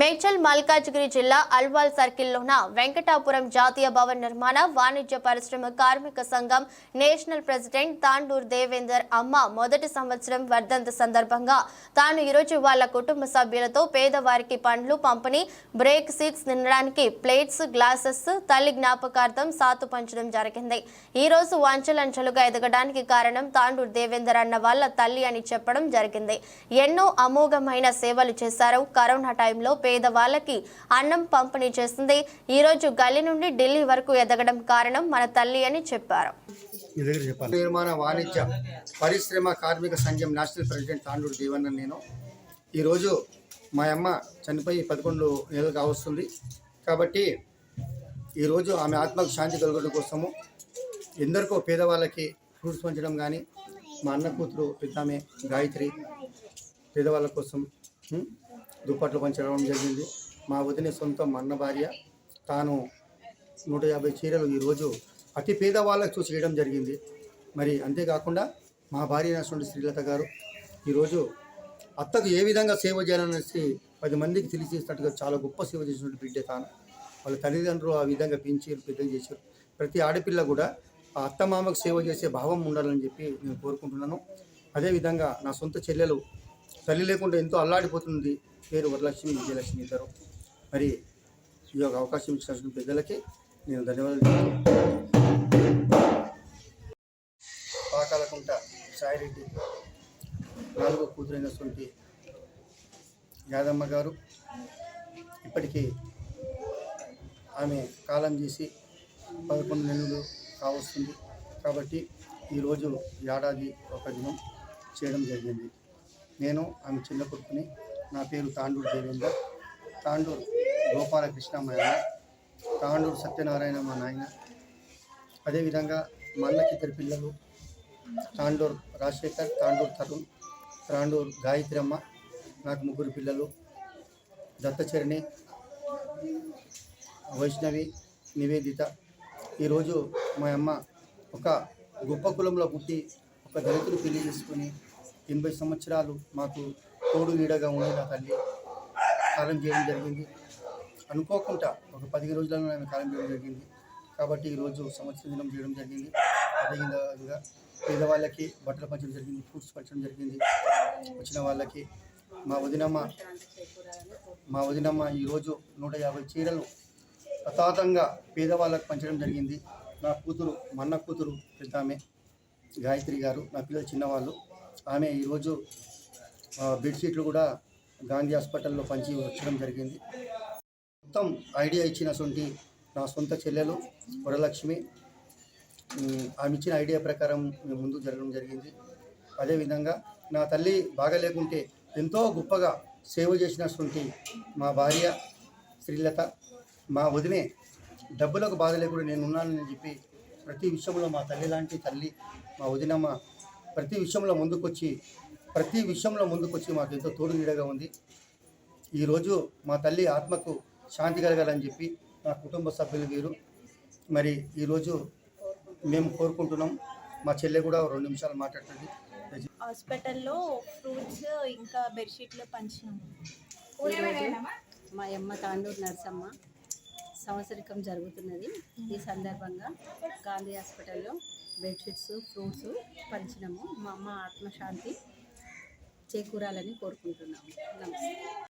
మేడ్చల్ మల్కాజ్గిరి జిల్లా అల్వాల్ సర్కిల్లోన వెంకటాపురం జాతీయ భవన్ నిర్మాణ వాణిజ్య పరిశ్రమ కార్మిక సంఘం నేషనల్ ప్రెసిడెంట్ తాండూర్ దేవేందర్ అమ్మ మొదటి సంవత్సరం వర్ధంతి సందర్భంగా తాను ఈరోజు వాళ్ళ కుటుంబ సభ్యులతో పేదవారికి పండ్లు పంపిణీ బ్రేక్ సీట్స్ తినడానికి ప్లేట్స్ గ్లాసెస్ తల్లి జ్ఞాపకార్థం సాతు పంచడం జరిగింది. ఈ రోజు వంచలంచలుగా ఎదగడానికి కారణం తాండూర్ దేవేందర్ అన్న వాళ్ళ తల్లి అని చెప్పడం జరిగింది. ఎన్నో అమోఘమైన సేవలు చేశారు. కరోనా టైంలో పేదవాళ్ళకి అన్నం పంపిణీ చేస్తుంది. ఈ రోజు గల్లీ నుండి ఢిల్లీ వరకు ఎదగడం కారణం మన తల్లి అని చెప్పారు. నిర్మాణ వాణిజ్య పరిశ్రమ కార్మిక సంఘం నేషనల్ ప్రెసిడెంట్ తాండూరు దేవన్న నేను. ఈరోజు మా అమ్మ చనిపోయి పదకొండు నెలలు కావస్తుంది. కాబట్టి ఈరోజు ఆమె ఆత్మకు శాంతి కలగడం కోసము ఎందరికో పేదవాళ్ళకి ఫ్రూట్స్ పంచడం కానీ మా అన్న కూతురు పెద్దామె గాయత్రి పేదవాళ్ళ కోసం దుప్పట్లు పంచడం జరిగింది. మా వదిన సొంతం మా అన్న భార్య. తాను నూట యాభై చీరలు ఈరోజు అతి పేదవాళ్ళకు చూసి చేయడం జరిగింది. మరి అంతేకాకుండా మా భార్య అయినటువంటి శ్రీలత గారు ఈరోజు అత్తకు ఏ విధంగా సేవ చేయాలనేసి పది మందికి తెలియజేసినట్టుగా చాలా గొప్ప సేవ చేసినటువంటి బిడ్డ తాను. వాళ్ళ తల్లిదండ్రులు ఆ విధంగా పెంచి పెద్దలు చేశారు. ప్రతి ఆడపిల్ల కూడా ఆ అత్తమామకు సేవ చేసే భావం ఉండాలని చెప్పి నేను కోరుకుంటున్నాను. అదేవిధంగా నా సొంత చెల్లెలు తల్లి లేకుండా ఎంతో అల్లాడిపోతుంది. పేరు వరలక్ష్మి విజయలక్ష్మి ఇద్దరు. మరి ఈ యొక్క అవకాశం ఇచ్చినటువంటి పెద్దలకి నేను ధన్యవాదాలు పాకాలకుంట సాయిరెడ్డి నాలుగో కూతురైనటువంటి యాదమ్మ గారు ఇప్పటికీ ఆమె కాలం చేసి పదకొండు నెలలు కావస్తుంది. కాబట్టి ఈరోజు ఏడాది ఒక దినం చేయడం జరిగింది. నేను ఆమె చిన్న కొడుకుని నా పేరు తాండూరు దేవేందర్. తాండూరు గోపాలకృష్ణ మా అన్న తాండూరు సత్యనారాయణ మా నాయన. అదేవిధంగా మా అన్నకి ఇద్దరు పిల్లలు. తాండూరు రాజశేఖర్ తాండూరు తరుణ్ తాండూరు గాయత్రి అమ్మ నాకు ముగ్గురు పిల్లలు. దత్తచరణి వైష్ణవి నివేదిత. ఈరోజు మా అమ్మ ఒక గొప్ప కులంలో పుట్టి ఒక దళితుడు పెళ్ళి చేసుకొని ఎనభై సంవత్సరాలు మాకు తోడు నీడగా ఉండి నా తల్లి కాలం చేయడం జరిగింది. అనుకోకుండా ఒక పదిహేను రోజులలో ఆమె కాలం చేయడం జరిగింది. కాబట్టి ఈరోజు సంవత్సరం దినం చేయడం జరిగింది. అదేవిధంగా పేదవాళ్ళకి బట్టలు పంచడం జరిగింది ఫ్రూట్స్ పంచడం జరిగింది. వచ్చిన వాళ్ళకి మా వదినమ్మ మా వదినమ్మ ఈరోజు నూట యాభై చీరలు ప్రతాతంగా పేదవాళ్ళకు పంచడం జరిగింది. నా కూతురు మన్న కూతురు పెద్ద ఆమె గాయత్రి గారు నా పిల్లలు చిన్నవాళ్ళు. ఆమె ఈరోజు బెడ్షీట్లు కూడా గాంధీ హాస్పిటల్లో పంచి వచ్చడం జరిగింది. మొత్తం ఐడియా ఇచ్చినటువంటి నా సొంత చెల్లెలు వరలక్ష్మి ఆమె ఇచ్చిన ఐడియా ప్రకారం మేము ముందు జరగడం జరిగింది. అదేవిధంగా నా తల్లి బాగా లేకుంటే ఎంతో గొప్పగా సేవ చేసినటువంటి మా భార్య శ్రీలత మా వదినే డబ్బులకు బాధ లేకుండా నేను ఉన్నానని చెప్పి ప్రతి విషయంలో మా తల్లి లాంటి తల్లి మా వదినమ్మ ప్రతి విషయంలో ముందుకొచ్చి ప్రతి విషయంలో ముందుకొచ్చి మాకు ఎంతో తోడు నీడగా ఉంది. ఈరోజు మా తల్లి ఆత్మకు శాంతి కలగాలని చెప్పి నా కుటుంబ సభ్యులు వీరు. మరి ఈరోజు మేము కోరుకుంటున్నాం. మా చెల్లె కూడా రెండు నిమిషాలు మాట్లాడుతుంది. హాస్పిటల్లో ఫ్రూట్స్ ఇంకా బెడ్షీట్లు పంచినాము ఈరోజు మా అమ్మ తాండూరు నర్సమ్మ సంవత్సరికం జరుగుతున్నది. ఈ సందర్భంగా గాంధీ హాస్పిటల్లో బెడ్షీట్స్ ఫ్రూట్స్ పంచినాము. మా అమ్మ ఆత్మశాంతి చేకూరాలని కోరుకుంటున్నాము. నమస్తే.